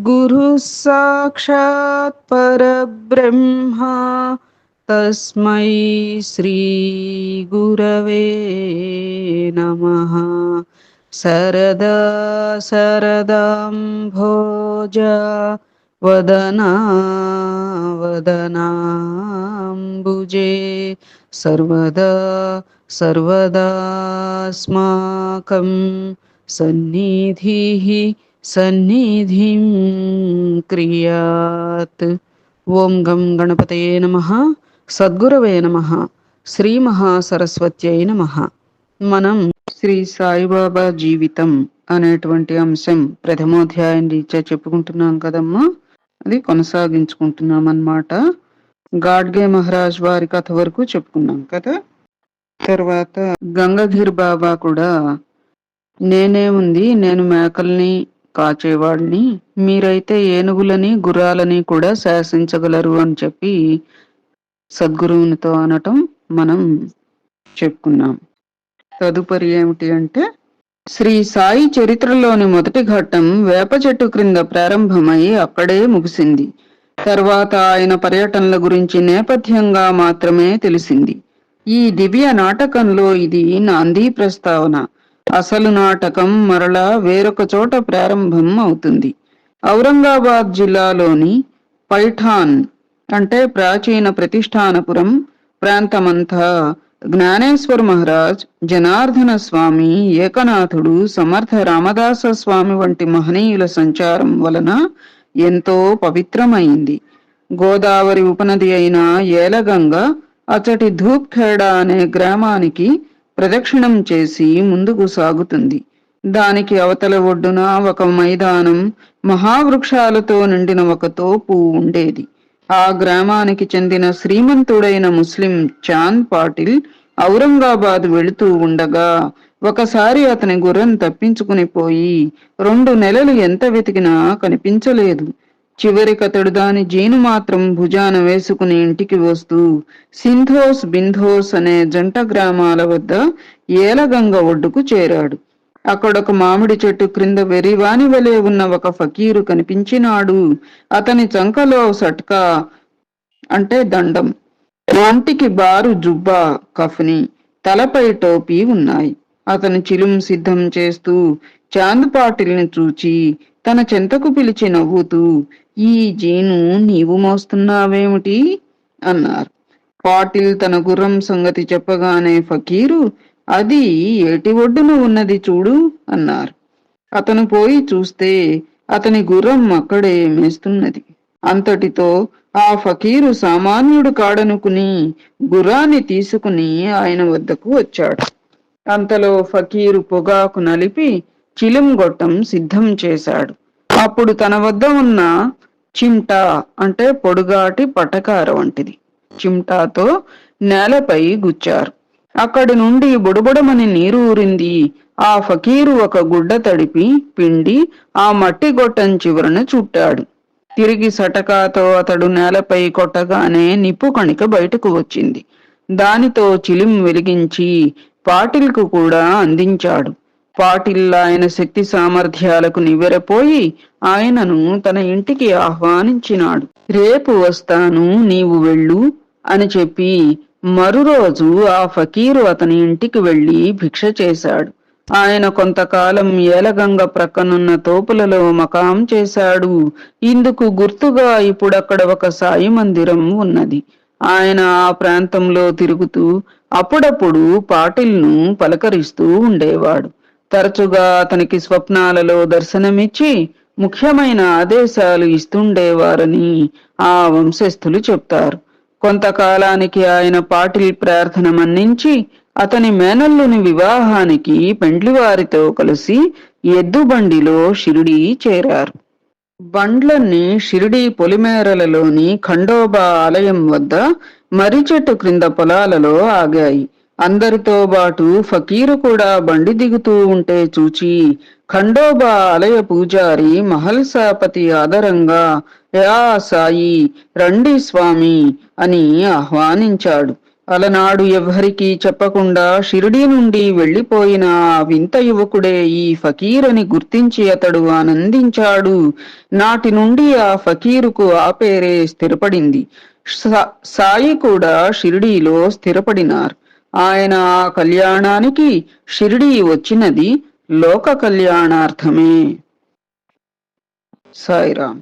गुरुः साक्षात् परब्रह्मा तस्मै श्रीगुरवे नमः। सरदा सरदाम्भोज वदना वदनाम्बुजे। सर्वदा सर्वदास्माकं सन्निधिः సన్నిధిం క్రియాత్. ఓం గం గణపతయే నమ. సద్గురవే నమ. శ్రీ మహాసరస్వత్యై నమ. మనం శ్రీ సాయిబాబా జీవితం అనేటువంటి అంశం ప్రథమోధ్యాయం రీత్యా చెప్పుకుంటున్నాం కదమ్మా. అది కొనసాగించుకుంటున్నాం అన్నమాట గాడ్గే మహారాజ్ వారి కథ వరకు చెప్పుకున్నాం కదా. తర్వాత గంగధీర్ బాబా కూడా నేనే ఉంది నేను మేకల్ని కాచేవాడిని మీరైతే ఏనుగులని గుర్రాలని కూడా శాసించగలరు అని చెప్పి సద్గురువునితో అనటం మనం చెప్పుకున్నాం. తదుపరి ఏమిటి అంటే శ్రీ సాయి చరిత్రలోని మొదటి ఘట్టం వేప చెట్టు క్రింద ప్రారంభమై అక్కడే ముగిసింది. తర్వాత ఆయన పర్యటనల గురించి నేపథ్యంగా మాత్రమే తెలిసింది. ఈ దివ్య నాటకంలో ఇది నాంది ప్రస్తావన. అసలు నాటకం మరలా వేరొక చోట ప్రారంభం అవుతుంది. ఔరంగాబాద్ జిల్లాలోని పైఠాన్ అంటే ప్రాచీన ప్రతిష్టానపురం ప్రాంతమంతా జ్ఞానేశ్వర్ మహారాజ్ జనార్దన స్వామి ఏకనాథుడు సమర్థ రామదాస స్వామి వంటి మహనీయుల సంచారం వలన ఎంతో పవిత్రమైంది. గోదావరి ఉపనది అయిన ఏలగంగ అచటి ధూప్ఖేడా అనే గ్రామానికి ప్రదక్షిణం చేసి ముందుకు సాగుతుంది. దానికి అవతల ఒడ్డున ఒక మైదానం మహావృక్షాలతో నిండిన ఒక తోపు ఉండేది. ఆ గ్రామానికి చెందిన శ్రీమంతుడైన ముస్లిం చాంద్ పాటిల్ ఔరంగాబాద్ వెళుతూ ఉండగా ఒకసారి అతని గుర్రం తప్పించుకుని పోయి రెండు నెలలు ఎంత వెతికినా కనిపించలేదు. చివరికతడు దాని జీను మాత్రం భుజాన వేసుకుని ఇంటికి వస్తూ సింధోస్ బింధోస్ అనే జంట గ్రామాల వద్ద ఏలగంగ ఒడ్డుకు చేరాడు. అక్కడొక మామిడి చెట్టు క్రింద వెరివాని వలె ఉన్న ఒక ఫకీరు కనిపించినాడు. అతని చంకలో సట్కా అంటే దండం ఒంటికి బారు జుబ్బా కఫ్ని తలపై టోపీ ఉన్నాయి. అతను చిలుం సిద్ధం చేస్తూ చాంద్ పాటిల్ని చూచి తన చెంతకు పిలిచి నవ్వుతూ ఈ జీను నీవు మోస్తున్నావేమిటి? అన్నారు. పాటిల్ తన గుర్రం సంగతి చెప్పగానే ఫకీరు అది ఏటి ఒడ్డున ఉన్నది చూడు అన్నారు. అతను పోయి చూస్తే అతని గుర్రం అక్కడే మేస్తున్నది. అంతటితో ఆ ఫకీరు సామాన్యుడు కాడనుకుని గుర్రాన్ని తీసుకుని ఆయన వద్దకు వచ్చాడు. అంతలో ఫకీరు పొగాకు నలిపి చిలిం గొట్టం సిద్ధం చేశాడు. అప్పుడు తన వద్ద ఉన్న చిమ్టా అంటే పొడుగాటి పటకార వంటిది. చిమ్టాతో నేలపై గుచ్చారు. అక్కడి నుండి బుడబుడమని నీరు ఊరింది. ఆ ఫకీరు ఒక గుడ్డ తడిపి పిండి ఆ మట్టి గొట్టం చివరన చుట్టాడు. తిరిగి సటకాతో అతడు నేలపై కొట్టగానే నిప్పు కణిక బయటకు వచ్చింది. దానితో చిలిం వెలిగించి పాటిల్కు కూడా అందించాడు. పాటిల్ ఆయన శక్తి సామర్థ్యాలకు నివ్వెరపోయి ఆయనను తన ఇంటికి ఆహ్వానించినాడు. రేపు వస్తాను నీవు వెళ్ళు అని చెప్పి మరురోజు ఆ ఫకీరు అతని ఇంటికి వెళ్ళి భిక్ష చేశాడు. ఆయన కొంతకాలం ఏలగంగ ప్రక్కనున్న తోపులలో మకాం చేశాడు. ఇందుకు గుర్తుగా ఇప్పుడక్కడ ఒక సాయి మందిరం ఉన్నది. ఆయన ఆ ప్రాంతంలో తిరుగుతూ అప్పుడప్పుడు పాటిల్ను పలకరిస్తూ ఉండేవాడు. తరచుగా అతనికి స్వప్నాలలో దర్శనమిచ్చి ముఖ్యమైన ఆదేశాలు ఇస్తుండేవారని ఆ వంశస్థులు చెప్తారు. కొంతకాలానికి ఆయన పాటిల్ ప్రార్థన మన్నించి అతని మేనల్లుని వివాహానికి పెండ్లివారితో కలిసి ఎద్దుబండిలో షిరిడీ చేరారు. బండ్లన్నీ షిరిడి పొలిమేరలలోని ఖండోబా ఆలయం వద్ద మర్రిచెట్టు క్రింద పొలాలలో ఆగాయి. అందరితో బాటు ఫకీరు కూడా బండి దిగుతూ ఉంటే చూచి ఖండోబా ఆలయ పూజారి మహల్సాపతి ఆదరంగా యా సాయి రండి స్వామి అని ఆహ్వానించాడు. అలనాడు ఎవ్వరికీ చెప్పకుండా షిరిడీ నుండి వెళ్ళిపోయిన ఆ వింత యువకుడే ఈ ఫకీరని అని గుర్తించి అతడు ఆనందించాడు. నాటి నుండి ఆ ఫకీరుకు ఆ పేరే స్థిరపడింది. సా- సాయి కూడా షిరిడీలో స్థిరపడినారు. ఆయన ఆ కళ్యాణానికి షిరిడీ వచ్చినది లోక కళ్యాణార్థమే. సాయిరామ్.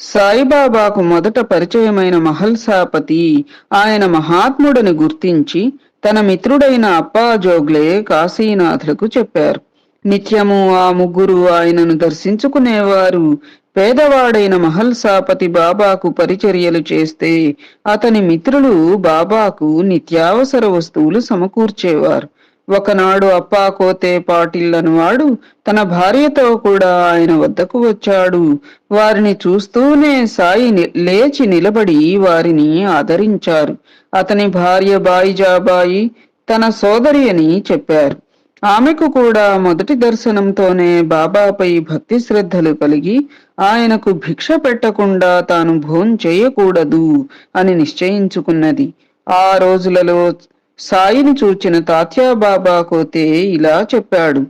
సాయిబాబాకు మొదట పరిచయమైన మహల్సాపతి ఆయన మహాత్ముడని గుర్తించి తన మిత్రుడైన అప్పా జోగ్లే కాశీనాథులకు చెప్పారు. నిత్యము ఆ ముగ్గురు ఆయనను దర్శించుకునేవారు. పేదవాడైన మహల్సాపతి బాబాకు పరిచర్యలు చేస్తే అతని మిత్రులు బాబాకు నిత్యావసర వస్తువులు సమకూర్చేవారు. ఒకనాడు అప్పా కోతే పాటిల్ అనువాడు తన భార్యతో కూడా ఆయన వద్దకు వచ్చాడు. వారిని చూస్తూనే సాయి లేచి నిలబడి వారిని ఆదరించారు. అతని భార్య బాయిజాబాయి తన సోదరి అని చెప్పారు. ఆమెకు కూడా మొదటి దర్శనంతోనే బాబాపై భక్తి శ్రద్ధలు కలిగి ఆయనకు భిక్ష పెట్టకుండా తాను భోం చేయకూడదు అని నిశ్చయించుకున్నది. ఆ రోజులలో సాయిని చూచిన తాత్యా బాబా కోతే ఇలా చెప్పాడు.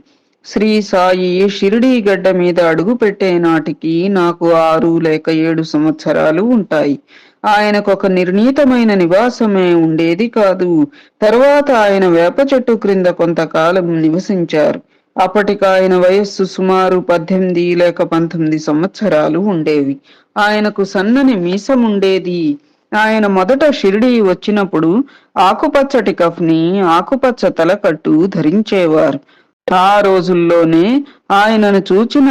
శ్రీ సాయి షిరిడీ గడ్డ మీద అడుగు పెట్టే నాటికి నాకు ఆరు లేక ఏడు సంవత్సరాలు ఉంటాయి. ఆయనకు ఒక నిర్ణీతమైన నివాసమే ఉండేది కాదు. తర్వాత ఆయన వేప చెట్టు క్రింద కొంతకాలం నివసించారు. అప్పటికి ఆయన వయస్సు సుమారు పద్దెనిమిది లేక పంతొమ్మిది సంవత్సరాలు ఉండేవి. ఆయనకు సన్నని మీసం ఉండేది ఆయన మొదట షిరిడి వచ్చినప్పుడు ఆకుపచ్చటి కఫ్ని ఆకుపచ్చ తలకట్టు ధరించేవారు. ఆ రోజుల్లోనే ఆయనను చూచిన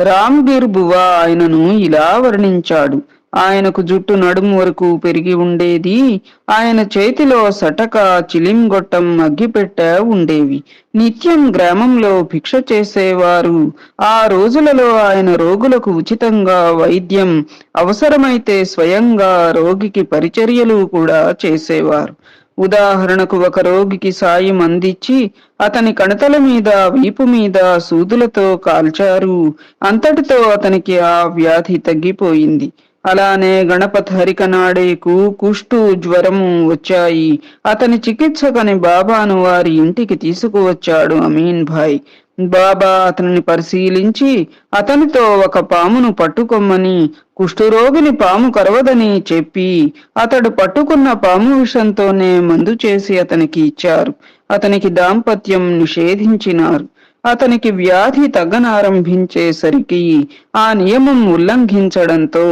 రామ్గిర్ బువా ఆయనను ఇలా వర్ణించాడు. ఆయనకు జుట్టు నడుము వరకు పెరిగి ఉండేది. ఆయన చేతిలో సటక చిలింగొట్టం అగ్గిపెట్ట ఉండేవి. నిత్యం గ్రామంలో భిక్ష చేసేవారు. ఆ రోజులలో ఆయన రోగులకు ఉచితంగా వైద్యం అవసరమైతే స్వయంగా రోగికి పరిచర్యలు కూడా చేసేవారు. ఉదాహరణకు ఒక రోగికి సాయం అందించి అతని కణతల మీద వీపు మీద సూదులతో కాల్చారు. అంతటితో అతనికి ఆ వ్యాధి తగ్గిపోయింది. అలానే గణపత్ హరికనాడేకు కుష్టు జ్వరము వచ్చాయి. అతని చికిత్సకని బాబాను వారి ఇంటికి తీసుకువచ్చాడు అమీన్ భాయ్. బాబా అతనిని పరిశీలించి అతనితో ఒక పామును పట్టుకొమ్మని కుష్ఠరోగిని పాము కరవదని చెప్పి అతడు పట్టుకున్న పాము విషంతోనే మందు చేసి అతనికి ఇచ్చారు. అతనికి దాంపత్యం నిషేధించినారు. అతనికి వ్యాధి తగ్గనారంభించేసరికి ఆ నియమం ఉల్లంఘించడంతో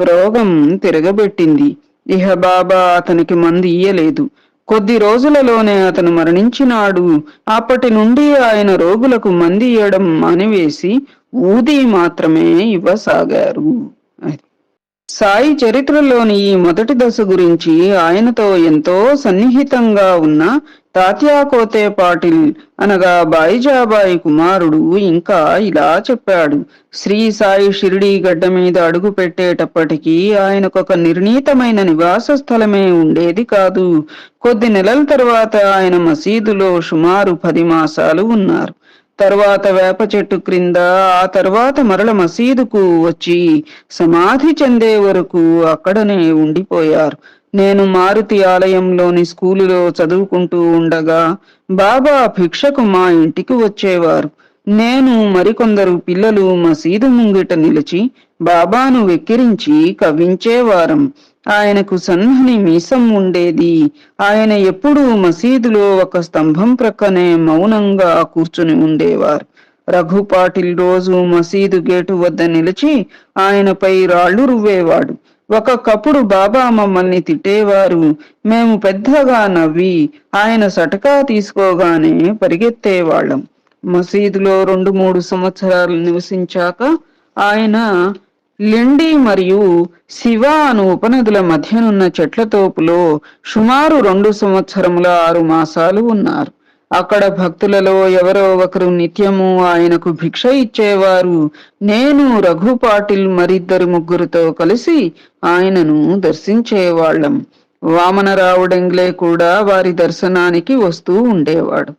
రోగం తిరగబెట్టింది. ఇహ బాబా అతనికి మంది ఇయ్యలేదు. కొద్ది రోజులలోనే అతను మరణించినాడు. అప్పటి నుండి ఆయన రోగులకు మంది ఇయ్యడం మానివేసి ఊది మాత్రమే ఇవ్వసాగారు. సాయి చరిత్రలోని ఈ మొదటి దశ గురించి ఆయనతో ఎంతో సన్నిహితంగా ఉన్న తాత్యా కోతే పాటిల్ అనగా బాయిజాబాయి కుమారుడు ఇంకా ఇలా చెప్పాడు. శ్రీ సాయి షిరిడీ గడ్డ మీద అడుగు పెట్టేటప్పటికీ ఆయనకొక నిర్ణీతమైన నివాస స్థలమే ఉండేది కాదు. కొద్ది నెలల తర్వాత ఆయన మసీదులో సుమారు పది మాసాలు ఉన్నారు. తర్వాత వేప చెట్టు క్రింద ఆ తర్వాత మరల మసీదుకు వచ్చి సమాధి చెందే వరకు అక్కడనే ఉండిపోయారు. నేను మారుతి ఆలయంలోని స్కూలులో చదువుకుంటూ ఉండగా బాబా భిక్షకు మా ఇంటికి వచ్చేవారు. నేను మరికొందరు పిల్లలు మసీదు ముంగిట నిలిచి బాబాను వెక్కిరించి కవ్వించేవారం. ఆయనకు సన్నని మీసం ఉండేది. ఆయన ఎప్పుడూ మసీదులో ఒక స్తంభం ప్రక్కనే మౌనంగా కూర్చుని ఉండేవారు. రఘుపాటిల్ రోజు మసీదు గేటు వద్ద నిలిచి ఆయనపై రాళ్ళు రువ్వేవాడు. ఒక్కొక్కప్పుడు బాబా మమ్మల్ని తిట్టేవారు. మేము పెద్దగా నవ్వి ఆయన సటకా తీసుకోగానే పరిగెత్తేవాళ్ళం. మసీదులో రెండు మూడు సంవత్సరాలు నివసించాక ఆయన లిండి మరియు శివ అను ఉపనదుల మధ్యనున్న చెట్ల తోపులో సుమారు రెండు సంవత్సరముల ఆరు మాసాలు ఉన్నారు. అక్కడ భక్తులలో ఎవరో ఒకరు నిత్యము ఆయనకు భిక్ష ఇచ్చేవారు. నేను రఘు పాటిల్ మరిద్దరు ముగ్గురితో కలిసి ఆయనను దర్శించేవాళ్ళం. వామనరావుడెంగ్లే కూడా వారి దర్శనానికి వస్తూ ఉండేవాడు.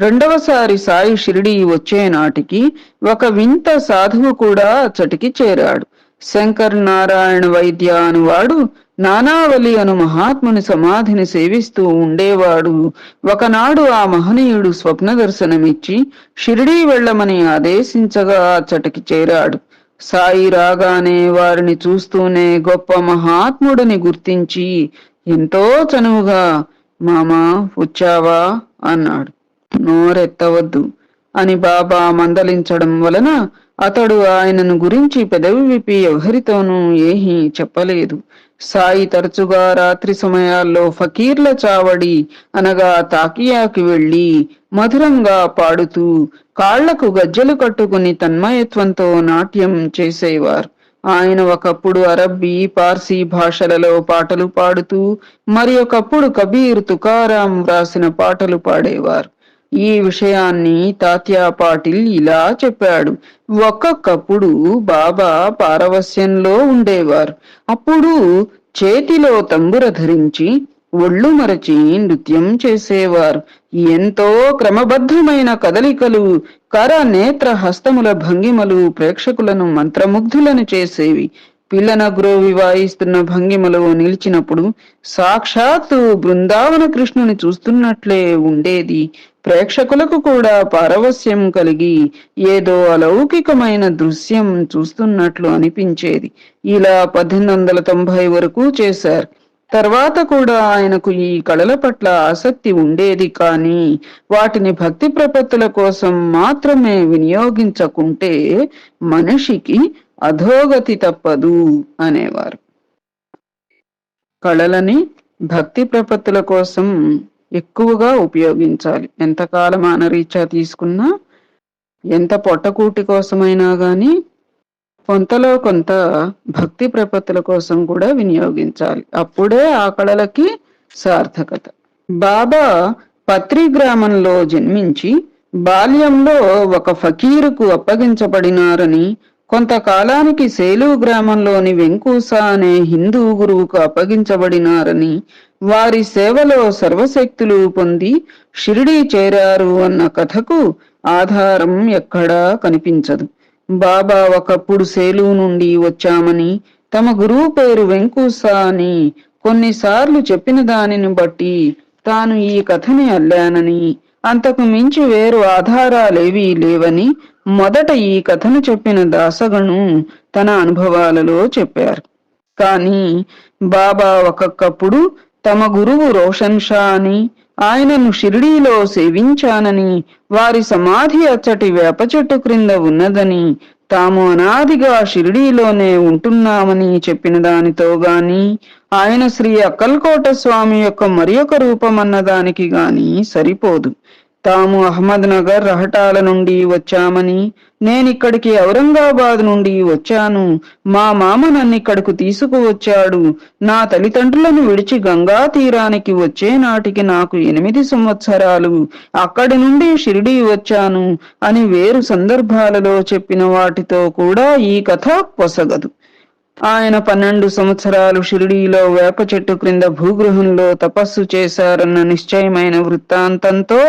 రెండవసారి సాయి షిరిడి వచ్చే నాటికి ఒక వింత సాధువు కూడా అచ్చటికి చేరాడు. శంకర్ నారాయణ వైద్య అనువాడు నానావలి అను మహాత్ముని సమాధిని సేవిస్తూ ఉండేవాడు. ఒకనాడు ఆ మహనీయుడు స్వప్న దర్శనమిచ్చి షిరిడీ వెళ్ళమని ఆదేశించగా అచ్చటికి చేరాడు. సాయి రాగానే వారిని చూస్తూనే గొప్ప మహాత్ముడిని గుర్తించి ఎంతో చనువుగా మామా వచ్చావా? అన్నాడు. నోరెత్తవద్దు. అని బాబా మందలించడం వలన అతడు ఆయనను గురించి పెదవి విప్పి ఎవరితోనూ ఏహీ చెప్పలేదు. సాయి తరచుగా రాత్రి సమయాల్లో ఫకీర్ల చావడి అనగా తాకియాకి వెళ్ళి మధురంగా పాడుతూ కాళ్ళకు గజ్జలు కట్టుకుని తన్మయత్వంతో నాట్యం చేసేవారు. ఆయన ఒకప్పుడు అరబ్బీ పార్సీ భాషలలో పాటలు పాడుతూ మరి ఒకప్పుడు కబీర్ తుకారాం రాసిన పాటలు పాడేవారు. ఈ విషయాన్ని తాత్యా పాటిల్ ఇలా చెప్పాడు. ఒక్కొక్కప్పుడు బాబా పారవస్యంలో ఉండేవారు. అప్పుడు చేతిలో తంబుర ధరించి ఒళ్ళు మరచి నృత్యం చేసేవారు. ఎంతో క్రమబద్ధమైన కదలికలు కర నేత్ర హస్తముల భంగిమలు ప్రేక్షకులను మంత్రముగ్ధులను చేసేవి. పిల్లన గ్రోవి వాయిస్తున్న భంగిమలో నిలిచినప్పుడు సాక్షాత్తు బృందావన కృష్ణుని చూస్తున్నట్లే ఉండేది. ప్రేక్షకులకు కూడా పారవస్యం కలిగి ఏదో అలౌకికమైన దృశ్యం చూస్తున్నట్లు అనిపించేది. ఇలా పద్దెనిమిది వందల తొంభై వరకు చేశారు. తర్వాత కూడా ఆయనకు ఈ కళల పట్ల ఆసక్తి ఉండేది కానీ వాటిని భక్తి ప్రపత్తుల కోసం మాత్రమే వినియోగించకుంటే మనిషికి అధోగతి తప్పదు అనేవారు. కళలని భక్తి ప్రపత్తుల కోసం ఎక్కువగా ఉపయోగించాలి. ఎంతకాలం కాలమాన తీసుకున్నా ఎంత పొట్టకూటి కోసమైనా కానీ కొంతలో కొంత భక్తి ప్రపత్తుల కోసం కూడా వినియోగించాలి. అప్పుడే ఆ కళలకి సార్థకత. బాబా పత్రి గ్రామంలో జన్మించి బాల్యంలో ఒక ఫకీరుకు అప్పగించబడినారని కొంతకాలానికి సేలు గ్రామంలోని వెంకూస అనే హిందూ గురువుకు అప్పగించబడినారని వారి సేవలో సర్వశక్తులు పొంది షిరిడీ చేరారు అన్న కథకు ఆధారం ఎక్కడా కనిపించదు. బాబా ఒకప్పుడు సేలు నుండి వచ్చామని తమ గురువు పేరు వెంకూస అని కొన్నిసార్లు చెప్పిన దానిని బట్టి తాను ఈ కథని అల్లానని అంతకు మించి వేరు ఆధారాలేవీ లేవని మొదట ఈ కథను చెప్పిన దాసగను తన అనుభవాలలో చెప్పారు. కానీ బాబా ఒక్కొక్కప్పుడు తమ గురువు రోషన్ షా అని ఆయనను షిరిడీలో సేవించానని వారి సమాధి అచ్చటి వేప చెట్టు క్రింద ఉన్నదని తాము అనాదిగా షిరిడీలోనే ఉంటున్నామని చెప్పిన దానితో గాని ఆయన శ్రీ అక్కల్కోట స్వామి యొక్క మరి ఒక దానికి గాని సరిపోదు. తాము అహ్మద్ నగర్ రహటాల నుండి వచ్చామని నేనిక్కడికి ఔరంగాబాద్ నుండి వచ్చాను. మా మామ నన్ను ఇక్కడకు తీసుకువచ్చాడు. నా తల్లిదండ్రులను విడిచి గంగా తీరానికి వచ్చే నాటికి నాకు ఎనిమిది సంవత్సరాలు. అక్కడి నుండి షిరిడి వచ్చాను అని వేరు సందర్భాలలో చెప్పిన వాటితో కూడా ఈ కథ పొసగదు. ఆయన పన్నెండు సంవత్సరాలు షిరిడీలో వేప చెట్టు క్రింద భూగృహంలో తపస్సు చేశారన్న నిశ్చయమైన వృత్తాంతంతో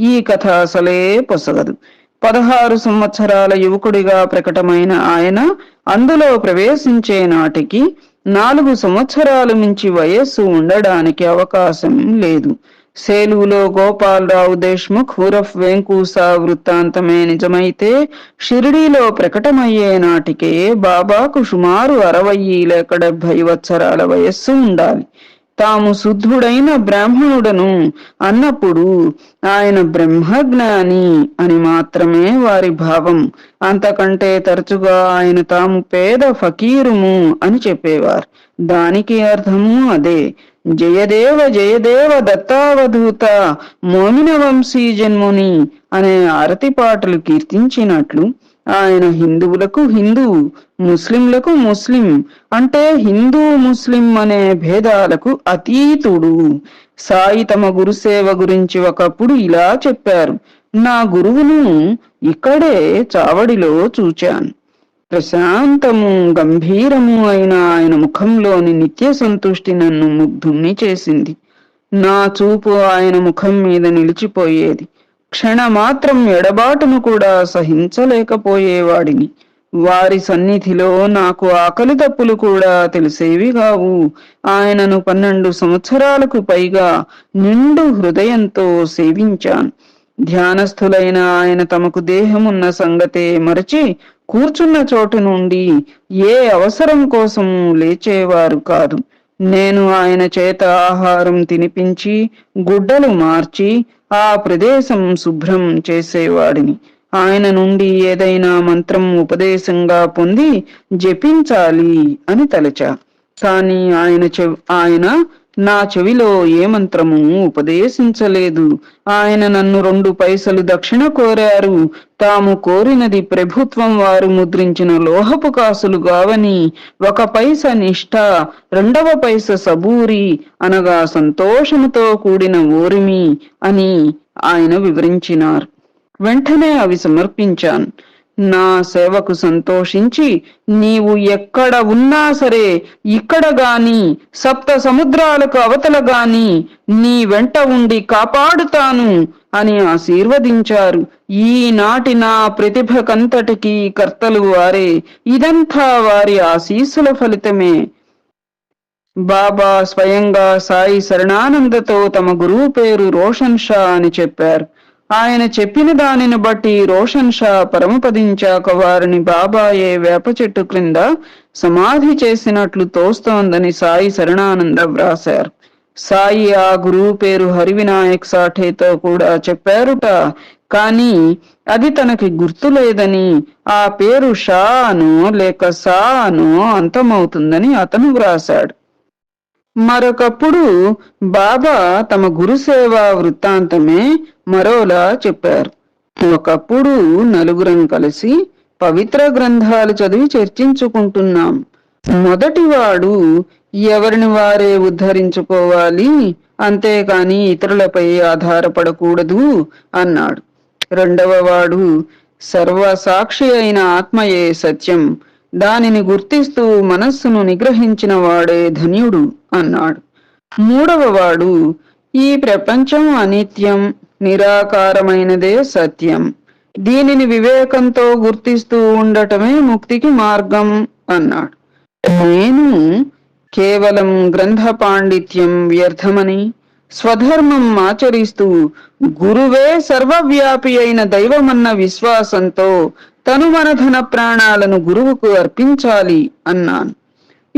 ఈ కథ అసలే పొసగదు. పదహారు సంవత్సరాల యువకుడిగా ప్రకటమైన ఆయన అందులో ప్రవేశించే నాటికి నాలుగు సంవత్సరాలు మించి వయస్సు ఉండడానికి అవకాశం లేదు. సేలువులో గోపాలరావు దేశ్ముఖ్ హురఫ్ వెంకూసా వృత్తాంతమే నిజమైతే షిరిడీలో ప్రకటమయ్యే నాటికే బాబాకు సుమారు అరవై లేక డెబ్బై వత్సరాల వయస్సు ఉండాలి. తాము శుద్ధుడైన బ్రాహ్మణుడను అన్నప్పుడు ఆయన బ్రహ్మజ్ఞాని అని మాత్రమే వారి భావం. అంతకంటే తరచుగా ఆయన తాము పేద ఫకీరుము అని చెప్పేవారు. దానికి అర్థము అదే. జయదేవ జయదేవ దత్తావధూత మోమిన వంశీ జన్ముని అనే ఆరతి పాటలు కీర్తించినట్లు ఆయన హిందువులకు హిందూ ముస్లింలకు ముస్లిం అంటే హిందూ ముస్లిం అనే భేదాలకు అతీతుడు. సాయి తమ గురుసేవ గురించి ఒకప్పుడు ఇలా చెప్పారు. నా గురువును ఇక్కడే చావడిలో చూచాను. ప్రశాంతము గంభీరము అయిన ఆయన ముఖంలోని నిత్య సంతుష్టి నన్ను ముగ్ధుణ్ణి చేసింది. నా చూపు ఆయన ముఖం మీద నిలిచిపోయేది. క్షణమాత్రం ఎడబాటును కూడా సహించలేకపోయేవాడిని. వారి సన్నిధిలో నాకు ఆకలి తప్పులు కూడా తెలిసేవి కావు. ఆయనను పన్నెండు సంవత్సరాలకు పైగా నిండు హృదయంతో సేవించాను. ధ్యానస్థులైన ఆయన తమకు దేహమున్న సంగతే మరచి కూర్చున్న చోటు నుండి ఏ అవసరం కోసం లేచేవారు కాదు. నేను ఆయన చేత ఆహారం తినిపించి గుడ్డలు మార్చి ఆ ప్రదేశం శుభ్రం చేసేవాడిని. ఆయన నుండి ఏదైనా మంత్రం ఉపదేశంగా పొంది జపించాలి అని తలచా. కాని ఆయన చె ఆయన నా చెవిలో ఏ మంత్రము ఉపదేశించలేదు. ఆయన నన్ను రెండు పైసలు దక్షిణ కోరారు. తాము కోరినది ప్రభుత్వం వారు ముద్రించిన లోహపు కాసులు గావని ఒక పైస నిష్ఠ రెండవ పైస సబూరి అనగా సంతోషముతో కూడిన ఓరిమి అని ఆయన వివరించినారు. వెంటనే అవి సమర్పించాను. నా సేవకు సంతోషించి నీవు ఎక్కడ ఉన్నా సరే ఇక్కడ గాని సప్త సముద్రాలకు అవతల గాని నీ వెంట ఉండి కాపాడుతాను అని ఆశీర్వదించారు. ఈనాటి నా ప్రతిభకంతటికి కర్తలు వారే. ఇదంతా వారి ఆశీస్సుల ఫలితమే. బాబా స్వయంగా సాయి శరణానందతో తమ గురువు పేరు రోషన్ షా అని చెప్పారు. ఆయన చెప్పిన దానిని బట్టి రోషన్ షా పరమపదించాక వారిని బాబాయే వేప చెట్టు క్రింద సమాధి చేసినట్లు తోస్తోందని సాయి శరణానంద వ్రాశారు. సాయి ఆ గురువు పేరు హరివినాయక్ సాఠేతో కూడా చెప్పారుట. కాని అది తనకి గుర్తులేదని ఆ పేరు షా అను లేక సా అను అంతమవుతుందని అతను వ్రాశాడు. మరొకప్పుడు బాబా తమ గురుసేవా వృత్తాంతమే మరోలా చెప్పారు. ఒకప్పుడు నలుగురం కలిసి పవిత్ర గ్రంథాలు చదివి చర్చించుకుంటున్నాం. మొదటివాడు ఎవరిని వారే ఉద్ధరించుకోవాలి? అంతేకాని ఇతరులపై ఆధారపడకూడదు అన్నాడు. రెండవ వాడు సర్వసాక్షి అయిన ఆత్మయే సత్యం. దానిని గుర్తిస్తూ మనస్సును నిగ్రహించిన వాడే ధన్యుడు అన్నాడు. మూడవ వాడు ఈ ప్రపంచం అనిత్యం నిరాకారమైనదే సత్యం. దీనిని వివేకంతో గుర్తిస్తూ ఉండటమే ముక్తికి మార్గం అన్నాడు. నేను కేవలం గ్రంథ పాండిత్యం వ్యర్థమని స్వధర్మం ఆచరిస్తూ గురువే సర్వవ్యాపి అయిన దైవమన్న విశ్వాసంతో తను మన ధన ప్రాణాలను గురువుకు అర్పించాలి అన్నాను.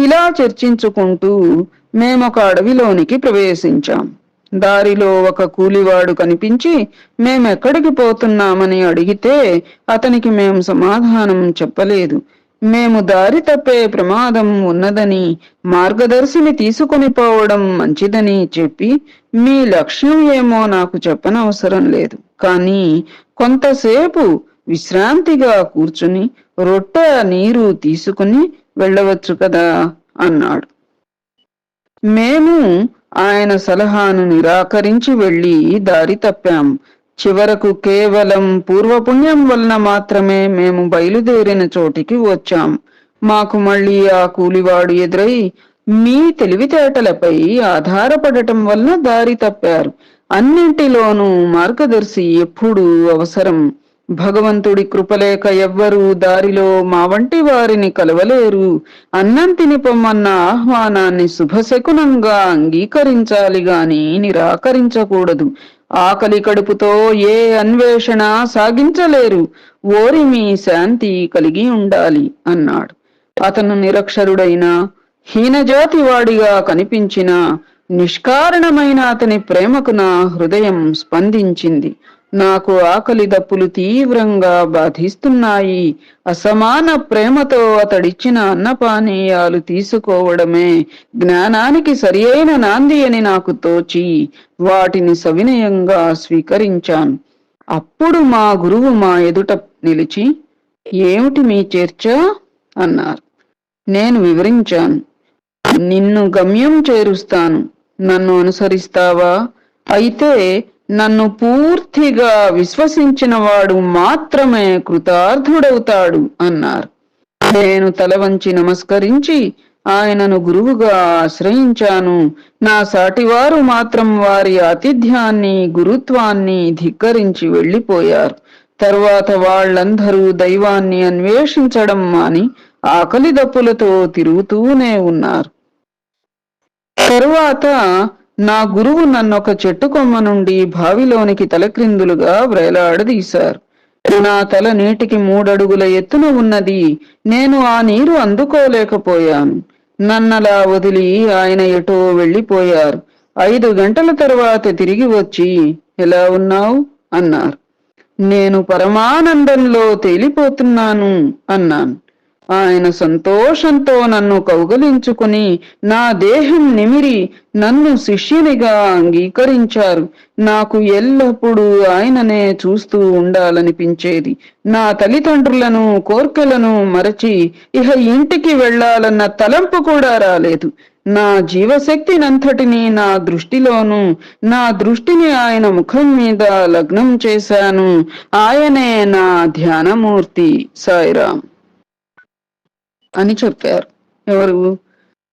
ఇలా చర్చించుకుంటూ మేమొక అడవిలోనికి ప్రవేశించాం. దారిలో ఒక కూలివాడు కనిపించి మేమెక్కడికి పోతున్నామని అడిగితే అతనికి మేము సమాధానం చెప్పలేదు. మేము దారి తప్పే ప్రమాదం ఉన్నదని మార్గదర్శిని తీసుకొని పోవడం మంచిదని చెప్పి మీ లక్ష్యం ఏమో నాకు చెప్పనవసరం లేదు. కానీ కొంతసేపు విశ్రాంతిగా కూర్చుని రొట్టె నీరు తీసుకుని వెళ్ళవచ్చు కదా? అన్నాడు. మేము ఆయన సలహాను నిరాకరించి వెళ్ళి దారి తప్పాం చివరకు కేవలం పూర్వపుణ్యం వలన మాత్రమే మేము బయలుదేరిన చోటికి వచ్చాం. మాకు మళ్ళీ ఆ కూలివాడు ఎదురై మీ తెలివితేటలపై ఆధారపడటం వలన దారి తప్పారు. అన్నింటిలోనూ మార్గదర్శి ఎప్పుడూ అవసరం. భగవంతుడి కృపలేక ఎవ్వరూ దారిలో మా వంటి వారిని కలవలేరు. అన్నం తిని పొమ్మన్న ఆహ్వానాన్ని శుభశకునంగా అంగీకరించాలి గాని నిరాకరించకూడదు. ఆకలి కడుపుతో ఏ అన్వేషణ సాగించలేరు. ఓరిమి శాంతి కలిగి ఉండాలి అన్నాడు. అతను నిరక్షరుడైన హీనజాతి వాడిగా కనిపించిన నిష్కారణమైన అతని ప్రేమకు నా హృదయం స్పందించింది. నాకు ఆకలి దప్పులు తీవ్రంగా బాధిస్తున్నాయి. అసమాన ప్రేమతో అతడిచ్చిన అన్నపానీయాలు తీసుకోవడమే జ్ఞానానికి సరియైన నాంది అని నాకు తోచి వాటిని సవినయంగా స్వీకరించాను. అప్పుడు మా గురువు మా ఎదుట నిలిచి ఏమిటి మీ చర్చ? అన్నారు. నేను వివరించాను. నిన్ను గమ్యం చేరుస్తాను. నన్ను అనుసరిస్తావా? అయితే నన్ను పూర్తిగా విశ్వసించిన వాడు మాత్రమే కృతార్థుడవుతాడు అన్నారు. నేను తల వంచి నమస్కరించి ఆయనను గురువుగా ఆశ్రయించాను. నా సాటివారు మాత్రం వారి ఆతిథ్యాన్ని గురుత్వాన్ని ధిక్కరించి వెళ్ళిపోయారు. తరువాత వాళ్ళందరూ దైవాన్ని అన్వేషించడం మాని ఆకలి దప్పులతో తిరుగుతూనే ఉన్నారు. తరువాత నా గురువు నన్నొక చెట్టు కొమ్మ నుండి బావిలోనికి తలక్రిందులుగా వ్రేలాడదీశారు. నా తల నీటికి మూడడుగుల ఎత్తున ఉన్నది. నేను ఆ నీరు అందుకోలేకపోయాను. నన్నలా వదిలి ఆయన ఎటో వెళ్ళిపోయారు. ఐదు గంటల తర్వాత తిరిగి వచ్చి ఎలా ఉన్నావు? అన్నారు. నేను పరమానందంలో తేలిపోతున్నాను అన్నాను. ఆయన సంతోషంతో నన్ను కౌగలించుకుని నా దేహం నిమిరి నన్ను శిష్యునిగా అంగీకరించారు. నాకు ఎల్లప్పుడూ ఆయననే చూస్తూ ఉండాలనిపించేది. నా తల్లిదండ్రులను కోర్కెలను మరచి ఇహ ఇంటికి వెళ్ళాలన్న తలంపు కూడా రాలేదు. నా జీవశక్తినంతటిని నా దృష్టిలోను నా దృష్టిని ఆయన ముఖం మీద లగ్నం చేశాను. ఆయనే నా ధ్యానమూర్తి సాయిరామ్. అని చెప్పారు. ఎవరు?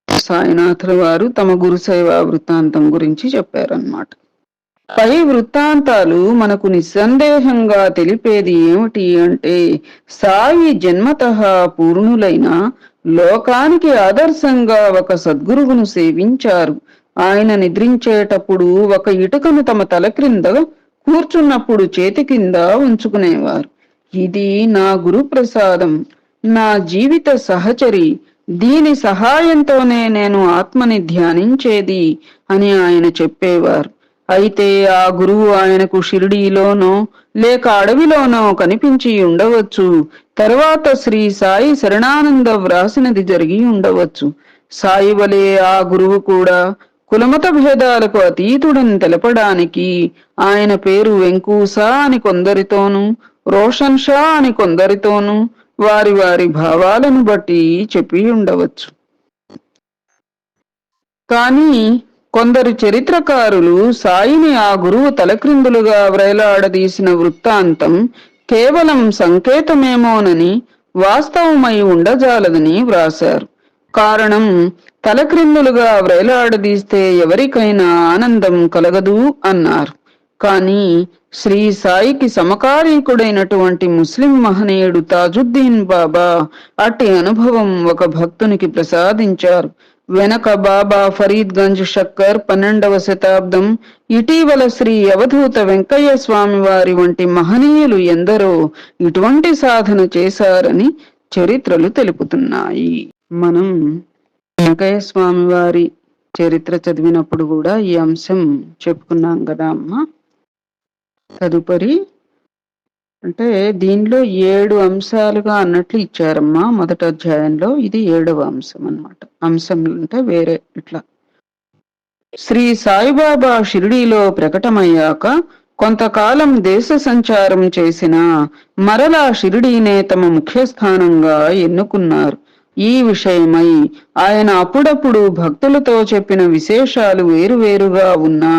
సాయినాథుల వారు తమ గురుసేవా వృత్తాంతం గురించి చెప్పారన్నమాట. పై వృత్తాంతాలు మనకు నిస్సందేహంగా తెలిపేది ఏమిటి అంటే సాయి జన్మత పూర్ణులైన లోకానికి ఆదర్శంగా ఒక సద్గురువును సేవించారు. ఆయన నిద్రించేటప్పుడు ఒక ఇటుకను తమ తల క్రింద కూర్చున్నప్పుడు చేతి కింద ఉంచుకునేవారు. ఇది నా గురు ప్రసాదం నా జీవిత సహచరి దీని సహాయంతోనే నేను ఆత్మని ధ్యానించేది అని ఆయన చెప్పేవారు. అయితే ఆ గురువు ఆయనకు షిరిడీలోనో లేక అడవిలోనో కనిపించి ఉండవచ్చు. తర్వాత శ్రీ సాయి శరణానంద వ్రాసినది జరిగి ఉండవచ్చు. సాయి వలె ఆ గురువు కూడా కులమత భేదాలకు అతీతుడని తెలపడానికి ఆయన పేరు వెంకూసా అని కొందరితోనూ రోషన్ షా అని కొందరితోనూ వారి వారి భావాలను బట్టి చెప్పి ఉండవచ్చు. కానీ కొందరు చరిత్రకారులు సాయిని ఆ గురువు తలక్రిందులుగా వ్రేలాడదీసిన వృత్తాంతం కేవలం సంకేతమేమోనని వాస్తవమై ఉండజాలదని వ్రాశారు. కారణం తలక్రిందులుగా వ్రేలాడదీస్తే ఎవరికైనా ఆనందం కలగదు అన్నారు. కానీ శ్రీ సాయికి సమకాలీకుడైనటువంటి ముస్లిం మహనీయుడు తాజుద్దీన్ బాబా అట్టి అనుభవం ఒక భక్తునికి ప్రసాదించారు. వెనక బాబా ఫరీద్ గంజ్ షక్కర్ పన్నెండవ శతాబ్దం ఇటీవల శ్రీ అవధూత వెంకయ్య స్వామి వారి వంటి మహనీయులు ఎందరో ఇటువంటి సాధన చేశారని చరిత్రలు తెలుపుతున్నాయి. మనం వెంకయ్య స్వామి వారి చరిత్ర చదివినప్పుడు కూడా ఈ అంశం చెప్పుకున్నాం కదా అమ్మా. తదుపరి అంటే దీనిలో ఏడు అంశాలుగా అన్నట్లు ఇచ్చారమ్మా మొదటి అధ్యాయంలో. ఇది ఏడవ అంశం అన్నమాట. అంశం అంటే వేరే ఇట్లా. శ్రీ సాయిబాబా షిరిడీలో ప్రకటమయ్యాక కొంతకాలం దేశ సంచారం చేసిన మరలా షిరిడీనే తమ ముఖ్య స్థానంగా ఎన్నుకున్నారు. ఈ విషయమై ఆయన అప్పుడప్పుడు భక్తులతో చెప్పిన విశేషాలు వేరువేరుగా ఉన్నా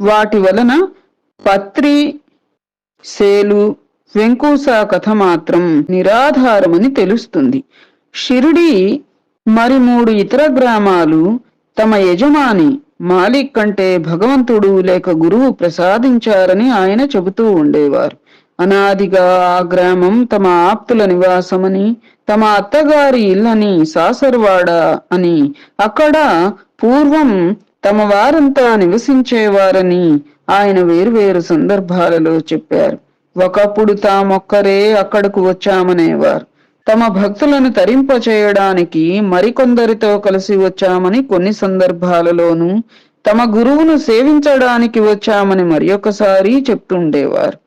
వాటి వలన పత్రి సేలు వెంకూస కథ మాత్రం నిరాధారమని తెలుస్తుంది. షిరిడి మరి మూడు ఇతర గ్రామాలు తమ యజమాని మాలిక్ కంటే భగవంతుడు లేక గురువు ప్రసాదించారని ఆయన చెబుతూ ఉండేవారు. అనాదిగా ఆ గ్రామం తమ ఆప్తుల నివాసమని తమ అత్తగారి ఇల్లని సాసర్వాడ అని అక్కడ పూర్వం తమ వారంతా నివసించేవారని ఆయన వేరువేరు సందర్భాలలో చెప్పారు. ఒకప్పుడు తామొక్కరే అక్కడకు వచ్చామనేవారు. తమ భక్తులను తరింప చేయడానికి మరికొందరితో కలిసి వచ్చామని కొన్ని సందర్భాలలోనూ తమ గురువును సేవించడానికి వచ్చామని మరొకసారి చెప్తుండేవారు.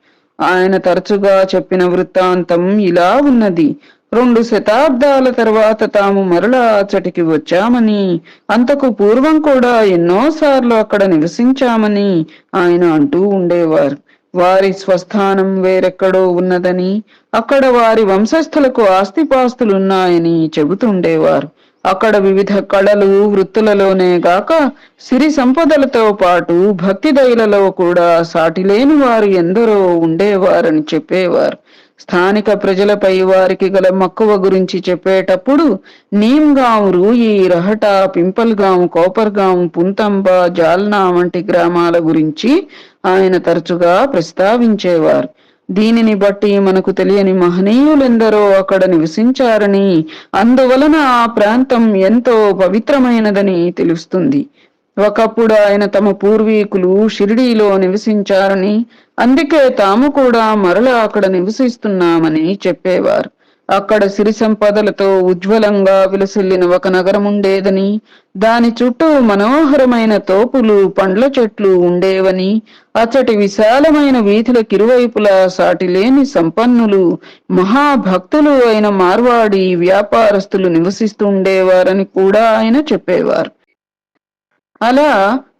ఆయన తరచుగా చెప్పిన వృత్తాంతం ఇలా ఉన్నది. రెండు శతాబ్దాల తర్వాత తాము మరలా అచ్చటికి వచ్చామని అంతకు పూర్వం కూడా ఎన్నోసార్లు అక్కడ నివసించామని ఆయన అంటూ ఉండేవారు. వారి స్వస్థానం వేరెక్కడో ఉన్నదని అక్కడ వారి వంశస్థులకు ఆస్తిపాస్తులున్నాయని చెబుతుండేవారు. అక్కడ వివిధ కళలు వృత్తులలోనే గాక సిరి సంపదలతో పాటు భక్తి దయలలో కూడా సాటిలేని వారు ఎందరో ఉండేవారని చెప్పేవారు. స్థానిక ప్రజలపై వారికి గల మక్కువ గురించి చెప్పేటప్పుడు నీమ్గాం రూయి రహట పింపల్గాం కోపర్గాం పుంతంబ జాల్నా వంటి గ్రామాల గురించి ఆయన తరచుగా ప్రస్తావించేవారు. దీనిని బట్టి మనకు తెలియని మహనీయులెందరో అక్కడ నివసించారని అందువలన ఆ ప్రాంతం ఎంతో పవిత్రమైనదని తెలుస్తుంది. ఒకప్పుడు ఆయన తమ పూర్వీకులు షిరిడీలో నివసించారని అందుకే తాము కూడా మరల అక్కడ నివసిస్తున్నామని చెప్పేవారు. అక్కడ సిరి సంపదలతో ఉజ్వలంగా విలసిల్లిన ఒక నగరం ఉండేదని దాని చుట్టూ మనోహరమైన తోపులు పండ్ల చెట్లు ఉండేవని అచ్చటి విశాలమైన వీధుల కిరువైపులా సాటిలేని సంపన్నులు మహాభక్తులు అయిన మార్వాడి వ్యాపారస్తులు నివసిస్తుండేవారని కూడా ఆయన చెప్పేవారు. అలా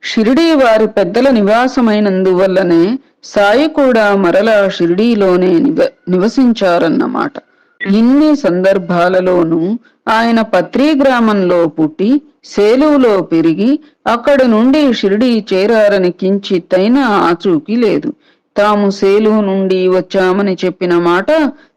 షిరిడీ వారి పెద్దల నివాసమైనందువల్లనే సాయి కూడా మరలా షిరిడీలోనే నివ నివసించారన్నమాట. ఇన్ని సందర్భాలలోనూ ఆయన పత్రి గ్రామంలో పుట్టి సేలువులో పెరిగి అక్కడి నుండి షిరిడీ చేరారని కించిత్తైనా ఆచూకీ లేదు. తాము సేలు నుండి వచ్చామని చెప్పిన మాట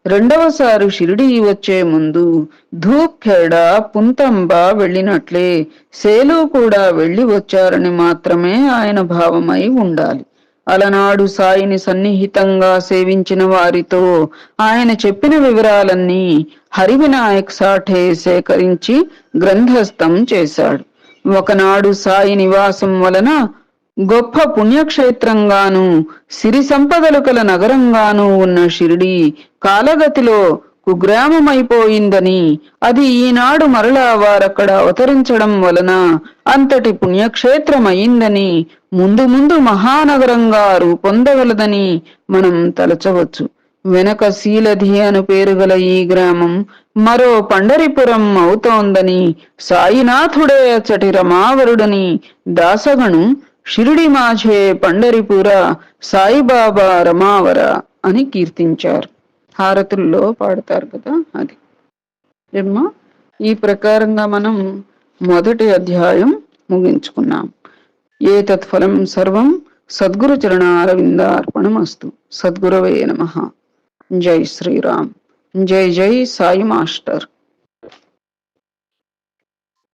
రెండవసారి షిరిడీ వచ్చే ముందు ధూప్ఖేడ పుంతంబ వెళ్ళినట్లే. సేలు కూడా వెళ్ళి వచ్చారని మాత్రమే ఆయన భావమై ఉండాలి. అలనాడు సాయిని సన్నిహితంగా సేవించిన వారితో ఆయన చెప్పిన వివరాలన్నీ హరివినాయక్ సాఠే సేకరించి గ్రంథస్థం చేశాడు. ఒకనాడు సాయి నివాసం వలన గొప్ప పుణ్యక్షేత్రంగాను సిరి సంపదలు కల నగరంగాను ఉన్న షిరిడి కాలగతిలో కుగ్రామమైపోయిందని అది ఈనాడు మరలా వారక్కడ అవతరించడం వలన అంతటి పుణ్యక్షేత్రమయిందని ముందు ముందు మహానగరంగా రూపొందగలదని మనం తలచవచ్చు. వెనక శీలధి అను పేరు గల ఈ గ్రామం మరో పండరిపురం అవుతోందని సాయినాథుడే అచ్చటి రమావరుడని దాసగను షిరిడి మాఝే పండరిపుర సాయిబాబా రమావర అని కీర్తించారు. హారతుల్లో పాడతారు కదా అది. ఏమ్మా ఈ ప్రకారంగా మనం మొదటి అధ్యాయం ముగించుకున్నాం. ఏ తత్ఫలం సర్వం సద్గురు చరణ అరవింద అర్పణమస్తు. సద్గురవే నమ. జై శ్రీరామ్. జై జై సాయి మాస్టర్.